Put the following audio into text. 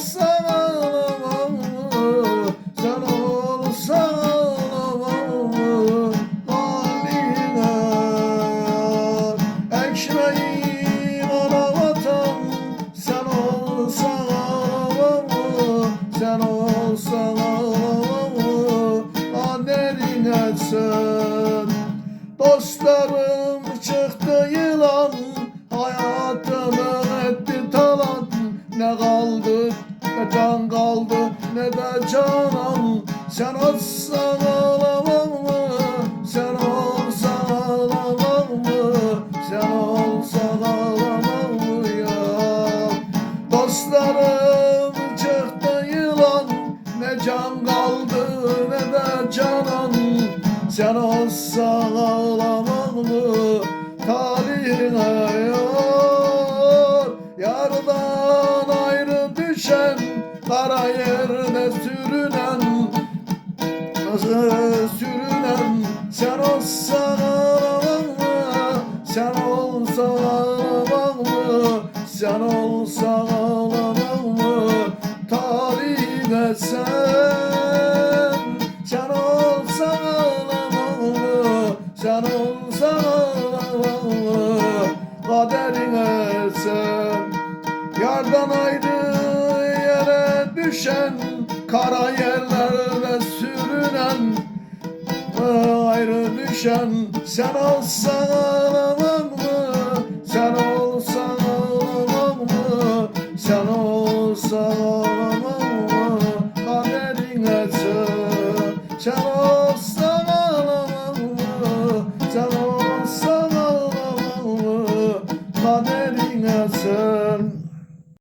Sen olsan ağlamam Sen olsan ağlamam mı? Sen Dostlarım çıktı ne can kaldı ne de canan Sen olsan ağlamam mı? Sen olsan ağlamam mı? Sen olsan ağlamam mı ya? Dostlarım çıktı yılan Ne can kaldı ne de canan Sen olsan ağlamam mı? Talihine yar Kara yerde sürünen Nasıl sürünen Sen olsan ağlamam? Sen olsan ağlamam? Sen olsan ağlamam mı? Sen Sen olsan ağlamam? Sen olsan ağlamam mı? Kaderine sen Yardan yere düşen Kara yerlerde sürünen e, Ayrı düşen Sen olsan ağlamam mı? Sen olsan ağlamam mı? Sen olsan ağlamam mı? Kaderine sığ Sen olsan